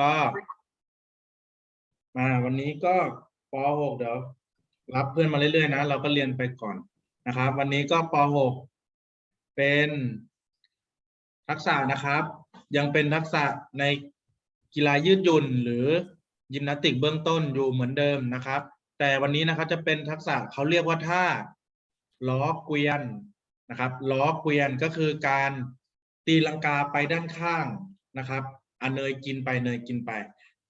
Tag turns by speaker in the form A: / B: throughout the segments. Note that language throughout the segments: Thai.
A: ก็มาวันนี้ก็ป .6 เดี๋ยวรับเพื่อนมาเรื่อยๆนะ เราก็เรียนไปก่อนนะครับ วันนี้ก็ป .6 เป็นทักษะนะครับ ยังเป็นทักษะในกีฬายืดหยุ่นหรือยิมนาสติกเบื้องต้นอยู่เหมือนเดิมนะครับ แต่วันนี้นะครับจะเป็นทักษะเขาเรียกว่าท่าล้อเกวียนนะครับล้อเกวียนก็คือการตีลังกาไปด้านข้างนะครับ อันเนยกินไปเนยกินไป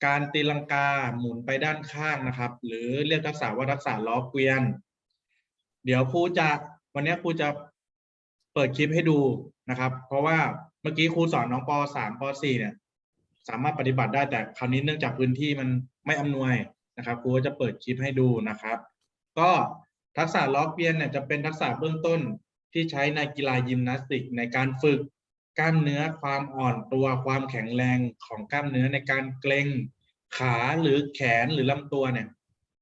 A: การตีลังกาหมุนไปด้านข้างนะครับ หรือเรียกทักษะว่าทักษะล้อเกวียน เดี๋ยวครูจะวันนี้ครูจะเปิดคลิปให้ดูนะครับ เพราะว่าเมื่อกี้ครูสอนน้องป .3 ป .4 เนี่ย สามารถปฏิบัติได้แต่คราวนี้เนื่องจากพื้นที่มันไม่อำนวยนะครับครูก็จะเปิดคลิปให้ดูนะครับ ก็ทักษะล้อเกวียนเนี่ยจะเป็นทักษะเบื้องต้นที่ใช้ในกีฬายิมนาสติกในการฝึก กล้ามเนื้อความอ่อนตัวความแข็งแรงของกล้ามเนื้อในการเกร็งขาหรือแขนหรือลำตัวเนี่ย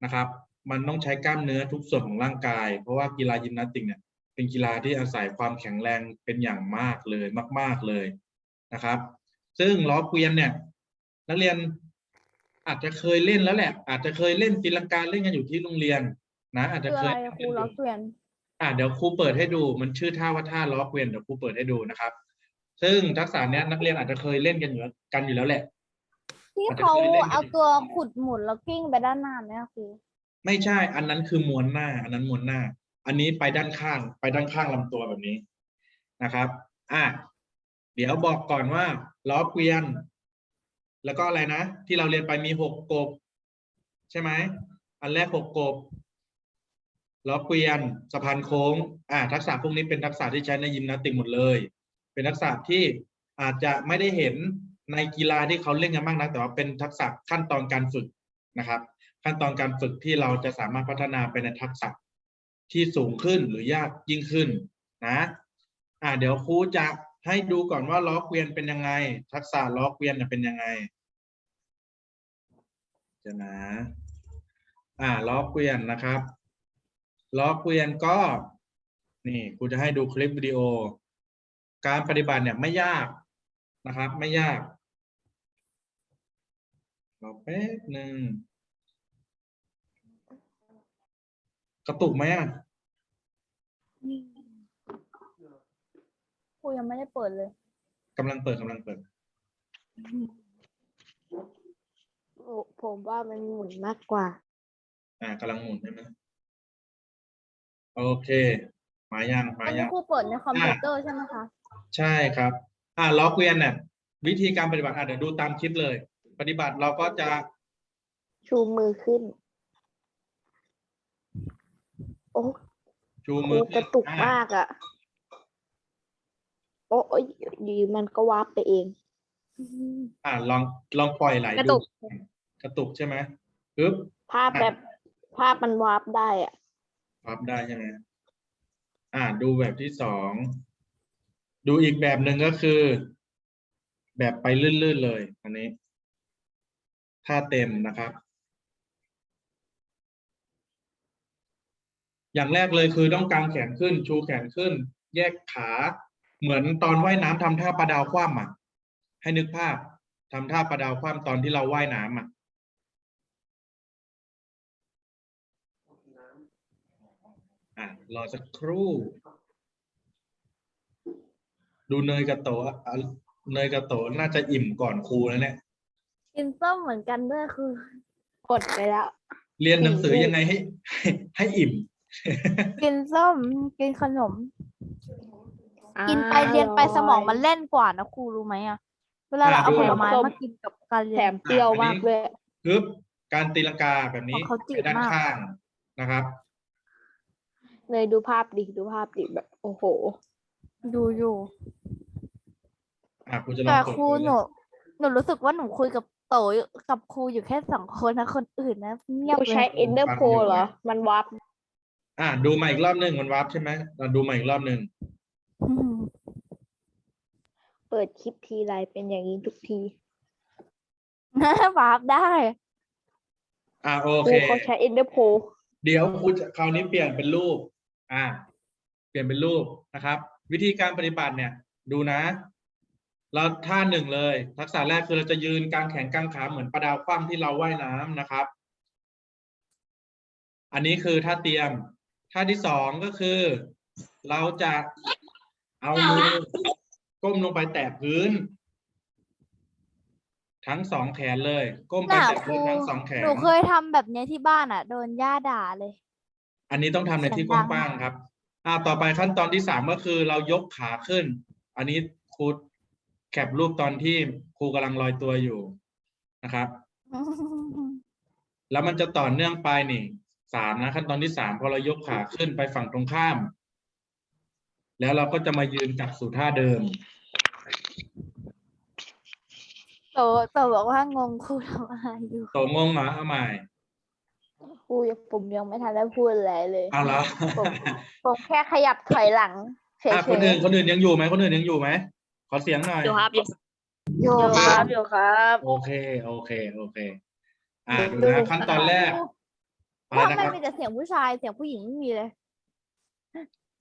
A: นะครับ มันต้องใช้กล้ามเนื้อทุกส่วนของร่างกาย เพราะว่ากีฬายิมนาสติกเนี่ยเป็นกีฬาที่อาศัยความแข็งแรงเป็นอย่างมากเลยมาก ๆเลยนะครับ ซึ่งล้อเกวียนเนี่ยนักเรียนอาจจะเคยเล่นแล้วแหละ อาจจะเคยเล่นตีลังกาเล่นกันอยู่ที่โรงเรียน นะอาจจะ
B: คือ
A: เค
B: อะไร
A: ย
B: อะครูล้อเกวียน
A: อ่าเดี๋ยวครูเปิดให้ดูมันชื่อท่าว่าท่าล้อเกวียนเดี๋ยวครูเปิดให้ดูนะครับ ซึ่งทักษะเนี้ยนักเรียนอาจจะเคยเล่นกันอยู่แล้วกันอยู่แล้วแหละ
B: ที่
A: อาจจะ
B: เขา
A: เคยเล่นกัน
B: เอาตัวขุดหมุนแล้วกิ้งไปด้านหน้าไหมอะครู
A: ไม่ใช่ อันนั้นคือม้วนหน้า อันนั้นม้วนหน้า อันนี้ไปด้านข้าง ไปด้านข้างลำตัวแบบนี้นะครับ อะเดี๋ยวบอกก่อนว่าล้อเกวียน แล้วก็อะไรนะ ที่เราเรียนไปมีหกกบ ใช่ไหม อันแรกหกกบล้อเกวียนสะพานโค้ง อ่าทักษะพวกนี้เป็นทักษะที่ใช้ในยิมนาสติกหมดเลย เป็นทักษะที่อาจจะไม่ได้เห็นในกีฬาที่เขาเล่นกันมากนัก แต่ว่าเป็นทักษะขั้นตอนการฝึกนะครับ ขั้นตอนการฝึกที่เราจะสามารถพัฒนาไปในทักษะที่สูงขึ้นหรือยากยิ่งขึ้นนะอ่าเดี๋ยวครูจะให้ดูก่อนว่าล้อเกวียนเป็นยังไง ทักษะล้อเกวียนเป็นยังไงจะนะอ่าล้อเกวียนนะครับล้อเกวียนก็ นี่ครูจะให้ดูคลิปวิดีโอ การปฏิบัติเนี่ยไม่ยากนะครับ ไม่ยากรอแป๊บหนึ่งกระตุกไหมอะ
B: ครูยังไม่ได้เปิดเลย
A: กำลังเปิดกำลังเปิด
C: ผมว่ามันหมุนมากกว่า
A: อ่ากำลังหมุนใช่ไหมโอเค มายังมา
B: อัน
A: ยั
B: นี้
A: ง
B: ครูเปิดในคอมพิวเตอร์ใช่ไหมคะ
A: ใช่ครับ อ่าล้อเกวียนเนี่ยวิธีการปฏิบัติอะเดี๋ยวดูตามคลิปเลย ปฏิบัติเราก็จะ
C: ชูมือขึ้น โอ้
A: ชู
C: โห
A: มือก
C: ระตุก
A: อะ
C: มากอะ โอ้ยดีมันก็วาบไปเอง
A: อ่าลองลองปล่อยไหล
C: กระ
A: ดู
C: ตุก
A: กระตุกใช่ไหมปึ๊บ
C: ภาพแบบภาพมันวาบได้อะ
A: พับได้ใช่ไหมอ่าดูแบบที่สอง ดูอีกแบบหนึ่งก็คือ แบบไปลื่นๆเลยอันนี้ท่าเต็มนะครับ อย่างแรกเลยคือต้องกางแขนขึ้น ชูแขนขึ้น แยกขาเหมือนตอนว่ายน้ำทำท่าปลาดาวคว่ำอะ ให้นึกภาพทำท่าปลาดาวคว่ำตอนที่เราว่ายน้ำอะอะรอสักครู่ ดูเนยกับโตะอะเนยกับโตะน่าจะอิ่มก่อนครูแล้วเนี่ย
B: กินส้มเหมือนกันด้วยคือ
C: กดไปแล้ว
A: เรียนหนังสือยังไงให้ให้ให้อิ่ม
B: กินส้มกินขนม กินไป
C: อ่า
B: เรียนไป
C: อร่อย
B: สมองมันเล่นกว่านะครูรู้ไหมอะเวลาเราเอา
A: อ่า
B: ผ
A: ดู
B: ลไม้
C: ส้ม
B: มากินกับการเรี
C: แถ
B: ยน
C: มเปรี้ยว
A: อะอันนี้
C: มากเลย
A: ปึ๊บการตีลังกาแบบนี้
B: ของเขาจืด
A: ไปด้าน
B: มาก
A: ข้างนะครับ
C: เลยดูภาพดิดูภาพดิแบบ โอ้โห
B: ดูอยู่
A: อะครูจะลอง
B: แต่
A: เปิด
B: ครู
A: ดู
B: ห
A: เล
B: นู
A: ย
B: หนูรู้สึกว่าหนูคุยกับโตอยู่กับครูอยู่แค่สองคนนะคนอื่นนะเงียบ
C: กู
B: เล
C: ใช้
B: ย
C: เอนเดอร์โพเหรอ มันวาบ
A: อะดูมาอีกรอบหนึ่งมันวับใช่ไหมเราดูมาอีกรอบหนึ่ง
B: อืม
C: เปิดคลิปทีไรเป็นอย่างนี้ทุกที
B: วาร์ปได้
A: อะโอ
C: ครู
A: เค
C: เขาใช้เอนเดอร์โพ
A: เดี๋ยวครูจะคราวนี้เปลี่ยนเป็นรูป อ่า เปลี่ยนเป็นรูปนะครับ วิธีการปฏิบัติเนี่ย ดูนะ เราท่าหนึ่งเลย ทักษะแรกคือเราจะยืนกลางแขนกลางขาเหมือนปลาดาวคว่ำที่เราว่ายน้ำนะครับ อันนี้คือท่าเตรียม ท่าที่สองก็คือ เราจะเอามือก้มลงไปแตะพื้น ทั้งสองแขนเลย ก้มไป
B: น่ะ
A: แตะ
B: ครู
A: พื้นทั้งสองแขน
B: หนูเคยทำแบบเนี้ยที่บ้านอะ โดนย่าด่าเลย
A: อันนี้ต้องทำในที่
B: เสี
A: ก
B: ยงดัง
A: ว้างๆครับ อ่าต่อไปขั้นตอนที่สามก็คือเรายกขาขึ้น อันนี้ครูแคปรูปตอนที่ครูกำลังลอยตัวอยู่นะครับ แล้วมันจะต่อเนื่องไปนี่สามนะขั้นตอนที่สามพอเรายกขาขึ้นไปฝั่งตรงข้าม แล้วเราก็จะมายืนกลับสู่ท่าเดิม
B: โตโตบอกว่างงครูทำอะไรอยู่
A: โตงงเหรอเอาใหม่
C: ครูผมยังไม่ทันได้พูดอะไรเลย
A: เอาละ
C: ผมผมแค่ขยับถอยหลังเฉย
A: อะคนอื่นคนอื่นยังอยู่ไหมคนอื่นยังอยู่ไหมขอเสียงหน่อย
D: อยู่ครับอยู่
B: โย
C: ๆอยู่
B: ม
C: ครับอยู่ครับ
A: โอเค โอเค โอเค อ่าดูนะขั้นตอนแรกอะไร
B: ว่า
A: นะ
B: ไม่
A: ครับ
B: มีแต่เสียงผู้ชายเสียงผู้หญิงไม่มีเลย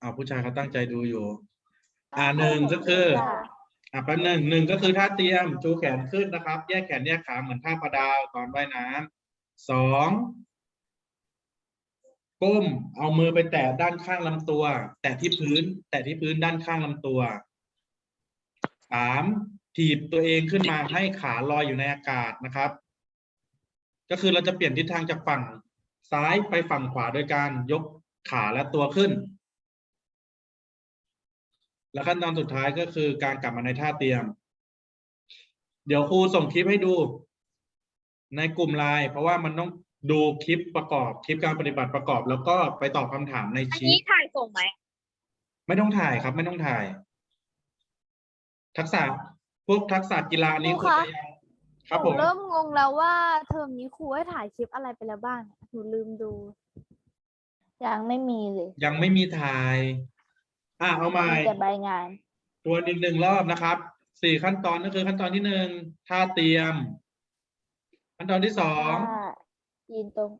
A: อ่าผู้ชายเขาตั้งใจดูอยู่ อ่าหนึ่งก็คือ อะแป๊บหนึ่งหนึ่งก็คือท่าเตรียม ชูแขนขึ้นนะครับ แยกแขนแยกขาเหมือนท่าประดาวตอนว่ายน้ำสอง ก้มเอามือไปแตะด้านข้างลำตัว แตะที่พื้น แตะที่พื้นด้านข้างลำตัวสามถีบตัวเองขึ้นมาให้ขาลอยอยู่ในอากาศนะครับ ก็คือเราจะเปลี่ยนทิศทางจากฝั่งซ้ายไปฝั่งขวาโดยการยกขาและตัวขึ้น และขั้นตอนสุดท้ายก็คือการกลับมาในท่าเตรียม เดี๋ยวครูส่งคลิปให้ดู ในกลุ่มไลน์เพราะว่ามันต้อง ดูคลิปประกอบคลิปการปฏิบัติประกอบ แล้วก็ไปตอบคำถามใน
D: อัน
A: ชี
D: นี้
A: ท
D: ถ่ายส่งไหม
A: ไม่ต้องถ่ายครับ ไม่ต้องถ่าย ทักษะพวกทักษะกีฬานี้
B: ครู
A: คุณ
B: คะ
A: จะยังครับ
B: ห
A: ผ
B: นู
A: ม
B: เริ่มงงแล้วว่าเทอมนี้ครูให้ถ่ายคลิปอะไรไปแล้วบ้างเนี่ยหนูลืมดู
C: ยังไม่มีเลย
A: ยังไม่มีถ่าย อะเอาใหม่
C: มีแต่ใบงาน
A: ตัวอีกหนึ่งรอบนะครับสี่ขั้นตอนก็คือขั้นตอนที่หนึ่งท่าเตรียม ขั้นตอนที่สอง
C: ถ้า ยืนตรง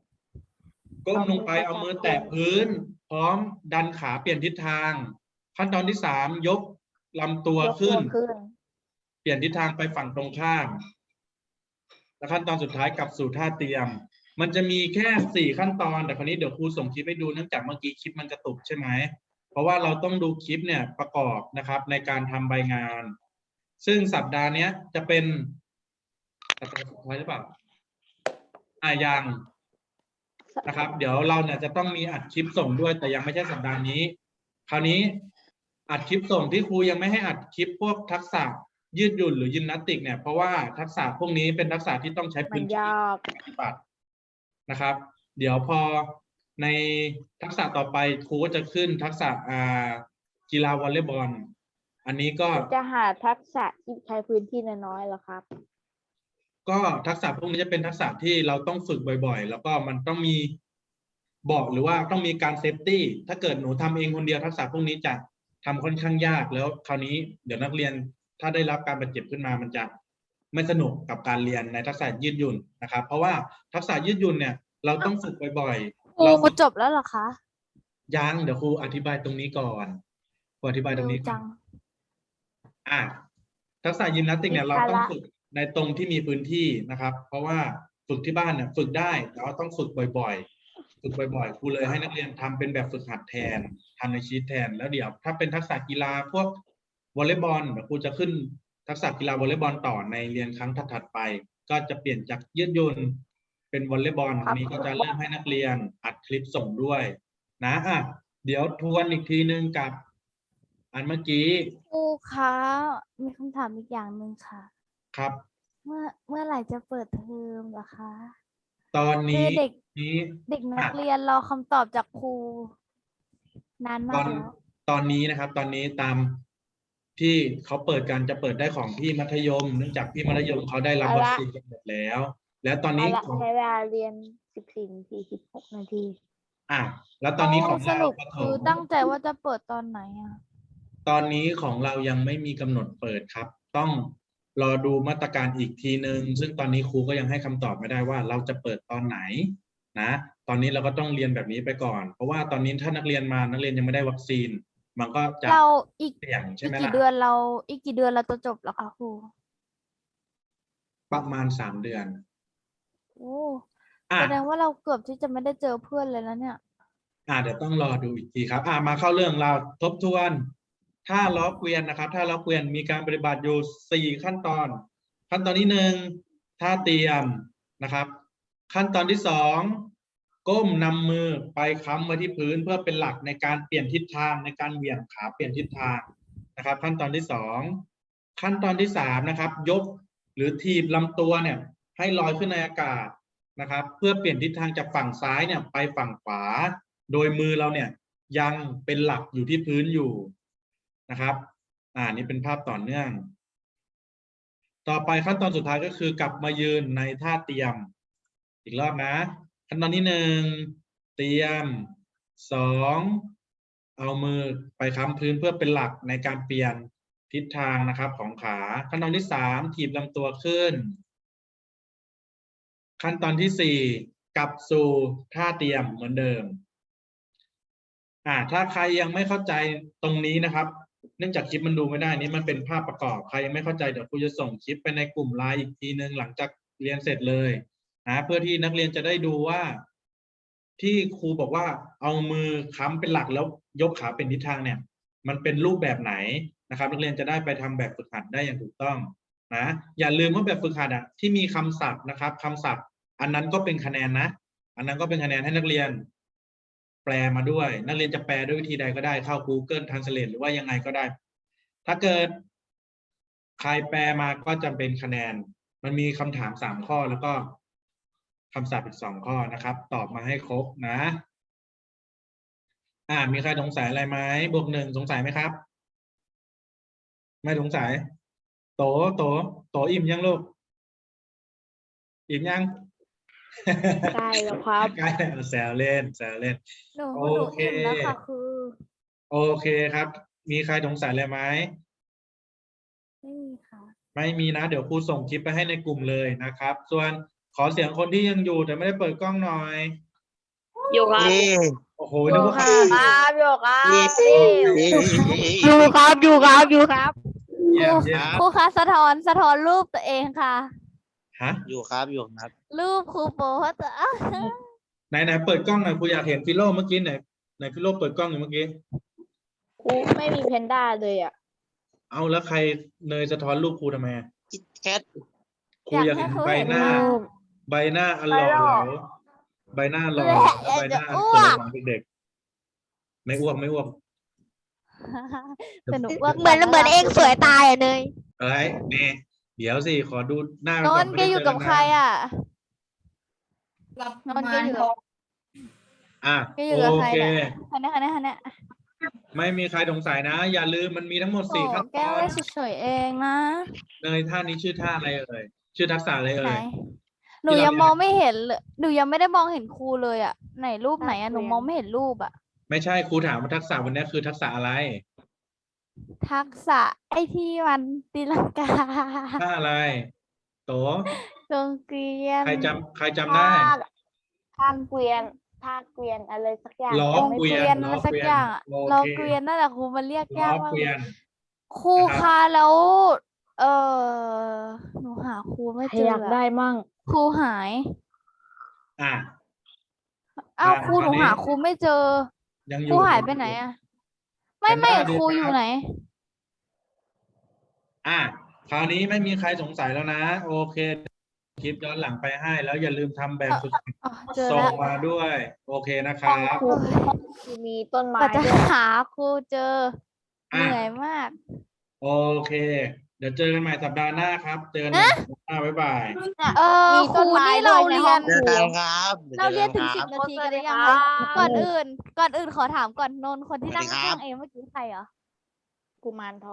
A: ก้มลงไปเอามือแตะพื้น พร้อมดันขาเปลี่ยนทิศทาง ขั้นตอนที่สามยกลำตัวย
C: ก
A: ขึ้น
C: ขึ้น
A: เปลี่ยนทิศทางไปฝั่งตรงข้ามและขั้นตอนสุดท้ายกลับสู่ท่าเตรียม มันจะมีแค่สี่ขั้นตอนแต่คราวนี้เดี๋ยวครูส่งคลิปให้ดูเนื่องจากเมื่อกี้คลิปมันกระตุกใช่ไหมเพราะว่าเราต้องดูคลิปเนี่ยประกอบนะครับ ในการทำใบงาน ซึ่งสัปดาห์เนี้ยจะเป็นสัปดาห์สุดท้ายหรือเปล่า อ่ายังนะครับ เดี๋ยวเราเนี่ยจะต้องมีอัดคลิปส่งด้วย แต่ยังไม่ใช่สัปดาห์นี้ คราวนี้อัดคลิปส่งที่ครูยังไม่ให้อัดคลิปพวกทักษะยืดหยุ่นหรือยิมนาสติกเนี่ยเพราะว่าทักษะพวกนี้เป็นทักษะที่ต้องใช้พื้
C: น
A: ที่ปฏิบัตินะครับ เดี๋ยวพอในทักษะต่อไปครูก็จะขึ้นทักษะอ่ากีฬาวอลเลย์บอล อันนี้ก็
C: จะหาทักษะที่ใช้พื้นที่น้อยๆหรอครับ
A: ก็ทักษะพวกนี้จะเป็นทักษะที่เราต้องฝึกบ่อย ๆ แล้วก็มันต้องมีบอกหรือว่าต้องมีการเซฟตี้ถ้าเกิดหนูทำเองคนเดียวทักษะพวกนี้จะทำค่อนข้างยากแล้วคราวนี้เดี๋ยวนักเรียนถ้าได้รับการบาดเจ็บขึ้นมามันจะไม่สนุกกับการเรียนในทักษะยืดหยุ่นนะครับ เพราะว่าทักษะยืดหยุ่นเนี่ย เราต้องฝึกบ่อย
B: ครู
A: ๆเรา
B: จบแล้วเหรอคะ
A: ยังเดี๋ยวครูอธิบายตรงนี้ก่อนครูอธิบายตรงนี้
B: เร็ว
A: ก่อ
B: จั
A: น
B: ง
A: อะทักษะยิมนาสติกเนี่ย
C: มี
A: เราต้อง
C: ภาระ
A: ฝึก ในตรงที่มีพื้นที่นะครับ เพราะว่าฝึกที่บ้านเนี่ยฝึกได้แต่ว่าต้องฝึกบ่อยๆ ฝึกบ่อยๆครูเลยให้นักเรียนทำเป็นแบบฝึกหัดแทนทำในชีทแทนแล้วเดี๋ยว ถ้าเป็นทักษะกีฬาพวกวอลเลย์บอลเดี๋ยวครูจะขึ้นทักษะกีฬาวอลเลย์บอลต่อในเรียนครั้งถัดๆไป ก็จะเปลี่ยนจากยืดหยุ่นเป็นวอลเลย์บอล
C: ครับ
A: อันนี้ก็จะเริ่มให้นักเรียนอัดคลิปส่งด้วย นะอะเดี๋ยวทวนอีกทีนึงกับ อันเมื่อกี้
B: ครูคะมีคำถามอีกอย่างหนึ่งค่ะ
A: ครับ
B: เมื่อเมื่อไหร่จะเปิดเทอมเหรอคะ
A: ตอน
B: คื
A: นี้
B: อเด็ก
A: นี้
B: เด็กนัก
A: อะ
B: เรียนรอคำตอบจากครูนาน
A: ต
B: มา
A: อกน
B: แล้ว
A: ตอนนี้นะครับ ตอนนี้ตามที่เขาเปิดกันจะเปิดได้ของพี่มัธยม เนื่องจากพี่มัธยมเขาได้รับ
C: เอา
A: วัค
C: ละ
A: ซีนกันหมดแล้ว แล้วตอน
C: เอา
A: นี้
C: ละ
A: ของ
C: ใช้เวลาเรียนสิบสี่นาทีสิบหกนาที
A: อะแล้วตอนนี้ของ
B: ส
A: เรา
B: รุป
A: ประถ
B: คือ
A: ม
B: ตั้งใจว่าจะเปิดตอนไหนอะ
A: ตอนนี้ของเรายังไม่มีกำหนดเปิดครับ ต้อง รอดูมาตรการอีกทีนึงซึ่งตอนนี้ครูก็ยังให้คำตอบไม่ได้ว่าเราจะเปิดตอนไหนนะตอนนี้เราก็ต้องเรียนแบบนี้ไปก่อน เพราะว่าตอนนี้ถ้านักเรียนมานักเรียนยังไม่ได้วัคซีน มันก็จะ
B: เราอีก
A: เสี่ยงใช่
B: อีก
A: ไหม
B: กี่
A: ล่ะ
B: เดือนเราอีกกี่เดือนเราจะจบแล้วคะครู
A: ประมาณสามเดือน
B: โอ้
A: อะ
B: แสดงว่าเราเกือบที่จะไม่ได้เจอเพื่อนเลยแล้วเนี่ย
A: อ่าเดี๋ยวต้องรอดูอีกทีครับ อ่ามาเข้าเรื่องเราทบทวน ถ้าล้อเกวียนนะครับ ถ้าล้อเกวียนมีการปฏิบัติอยู่สี่ขั้นตอน ขั้นตอนที่หนึ่งท่าเตรียมนะครับ ขั้นตอนที่สองก้มนำมือไปค้ำไว้ที่พื้นเพื่อเป็นหลักในการเปลี่ยนทิศทางในการเหวี่ยงขาเปลี่ยนทิศทางนะครับ ขั้นตอนที่สองขั้นตอนที่สามนะครับ ยกหรือถีบลำตัวเนี่ยให้ลอยขึ้นในอากาศนะครับ เพื่อเปลี่ยนทิศทางจากฝั่งซ้ายเนี่ยไปฝั่งขวา โดยมือเราเนี่ยยังเป็นหลักอยู่ที่พื้นอยู่ นะครับอ่านี่เป็นภาพต่อเนื่อง ต่อไปขั้นตอนสุดท้ายก็คือกลับมายืนในท่าเตรียม อีกรอบนะ ขั้นตอนที่หนึ่งเตรียมสองเอามือไปค้ำพื้นเพื่อเป็นหลักในการเปลี่ยนทิศทางนะครับของขาขั้นตอนที่สามถีบลำตัวขึ้น ขั้นตอนที่สี่กลับสู่ท่าเตรียมเหมือนเดิมอ่าถ้าใครยังไม่เข้าใจตรงนี้นะครับ เนื่องจากคลิปมันดูไม่ได้นี่มันเป็นภาพประกอบใครยังไม่เข้าใจเดี๋ยวครูจะส่งคลิปไปในกลุ่มไลน์อีกทีนึงหลังจากเรียนเสร็จเลยนะเพื่อที่นักเรียนจะได้ดูว่า ที่ครูบอกว่าเอามือค้ำเป็นหลักแล้วยกขาเป็นทิศทางเนี่ย มันเป็นรูปแบบไหนนะครับ นักเรียนจะได้ไปทำแบบฝึกหัดได้อย่างถูกต้องนะอย่าลืมว่าแบบฝึกหัดอะที่มีคำศัพท์นะครับคำศัพท์ อันนั้นก็เป็นคะแนนนะ อันนั้นก็เป็นคะแนนให้นักเรียน แปลมาด้วย นักเรียนจะแปลด้วยวิธีใดก็ได้เข้า Google Translate หรือว่ายังไงก็ได้ ถ้าเกิดใครแปลมาก็จะเป็นคะแนน มันมีคำถามสามข้อแล้วก็คำศัพท์อีกสองข้อนะครับ ตอบมาให้ครบนะ อ่า มีใครสงสัยอะไรไหมบวกหนึ่งสงสัยไหมครับ ไม่สงสัย โตโตโตอิ่มยังลูกอิ่มยัง
C: ใช่แล้วครับ
A: ใกล้แซวเล่นแซวเล่น
B: หนู
A: โอ
B: หนู
A: เค
B: อิ่มแล้วค่ะคือ
A: โอเคครับ มีใครสงสัยอะไรไหม
B: ไม่มีค่ะ
A: ไม่มีนะ เดี๋ยวครูส่งคลิปไปให้ในกลุ่มเลยนะครับ ส่วนขอเสียงคนที่ยังอยู่แต่ไม่ได้เปิดกล้องหน่อย
C: อยู่ครับ
A: โอ้โหนึกว่าใคร
C: ครับอยู่ครับ
B: อยู่ครับอยู่ครับอยู่ครับ
A: เยี่ยมเยี่ยม
B: ครูคะสะท้อนสะท้อนรูปตัวเองค่ะ
A: ฮะ
D: อยู่ครับอยู่ครับ
B: รูปครูโปเขาจะ
A: ไหนไหนเปิดกล้องหน่อยครูอยากเห็นฟิโลเมื่อกี้ไหนไหนฟิโลเปิดกล้องอยู่เมื่อกี้
C: ครูไม่มีเพนด้าเลยอะ
A: เอาแล้วใครเนยสะท้อนรูปครูทำไมอะ
D: คิดแคท
A: ครูอยากเห็นใบหน้า ใบหน้าอันหล่อเหลาใบหน้าหล่อ
B: แหละ
A: และใบหน้าอัน
B: จะอ้
A: ส
B: ว
A: วย
B: ก
A: ของเด็กๆไม่อ้วกไม่อ้วก
B: แต่หนูว่า
E: เหมือนเหมือนเองสวยตายอะเนย
A: เอ้ยนี่ เดี๋ยวสิ ขอดูหน้า
B: น
A: ก่
B: นท์แก
A: ไม่ได้
B: อยู่
A: เจ
B: กับ
A: นาน
B: ใครอะ
E: กับ
B: นอนก็อยู่กับ
A: อะ
B: แกอยู่กับ
A: โอ
B: ใคร
A: เค
B: เนี่ย คันนี้คันนี้คันนี้
A: ไม่มีใครสงสัยนะ อย่าลืมมันมีทั้งหมด
B: โอ้
A: สี่ขั้น
B: แก้
A: ตอ
B: ไว้
A: น
B: เฉยๆเองนะ
A: เนยท่านี้ชื่อท่าอะไรเอ่ย ชื่อทักษะอะไร
B: ไหน
A: เอ่ย
B: หนู
A: ที่เรา
B: ยังมองไม่เห็นเลยหนูยังไม่ได้มองเห็นครูเลยอะ ไหนรูปไหนอะหนู
C: เรียน
B: มองไม่เห็นรูปอะ
A: ไม่ใช่ครูถามว่าทักษะวันนี้คือทักษะอะไร
B: ทักษะไอ้ที่มันตีลังกา
A: ท่าอะไร โต
B: โรงเรียน
A: ใครจำใครจำได้
C: ท่าเกวียนท่าเกวียนอะไรสักอย่าง
A: ล้อ
B: โรง
A: เกวี
B: เรี
A: ย
B: ย
A: น
B: น
A: ล้
B: อะ
A: อ
B: ไรสัก
A: เกวียน
B: อย่างอะ
A: โอ
B: เรา
A: เค
B: เกวียนนั่นแหละครูมันเรียก
A: ล้
B: ยา
A: อก
B: มาก
A: เกวียน
B: ครู
A: นะครับ
B: คะแล้ว เออหนูหาครูไม่
C: ใคร
B: เจอ
C: อยาก
B: อะ
C: ได้มั่ง
B: ครูหาย
A: อะ
B: อ้าว
A: อ่า
B: ครูหนู
A: ตอนนี้
B: หาครูไม่เจอ
A: ยังอ
B: ครู
A: ยู่
B: หายไปไหนอะ ไม่
A: เป็น
B: ไม่
A: หน้าดู
B: ครู
A: ครับ
B: อยู่ไหน
A: อะคราวนี้ไม่มีใครสงสัยแล้วนะ โอเค คลิปย้อนหลังไปให้ แล้วอย่าลืมทำแบบฝึกหัด
B: อ๋อเจอ
A: ส่ง
B: แล้ว
A: มาด้วย โอเคนะครับ
C: ครูคือมีต้นไม้
B: กว่าจะ
C: ด้วย
B: หาครูเจอเห
A: อะ
B: นื่อยมาก
A: โอเค เดี๋ยวเจอกันใหม่สัปดาห์หน้าครับ เจอกันใหม่สัปดาห์หน้าบ๊ายบาย
B: เออ
C: มี
B: ค
C: ต้
B: รู
C: นไม้
B: นี่
C: ด้
B: เรา
C: วยใน
B: เรี
C: ห้
B: ย
C: อนง
D: เจอกันครับ
B: เราเรียนถึง
D: จ
B: สิ
D: อบ
B: นาที
C: สวั
B: กัน
C: ส
B: ห
C: ดี
B: รือยัง
C: ครั
B: คะ
C: บ
B: ก่อนอื่น ก่อนอื่นขอถามก่อนนนท์คนที่นั่ง
D: สวัสดีครั
B: ข้า
D: บ
B: งๆเองเมื่อกี้ใครเหรอ
C: กุมารทอง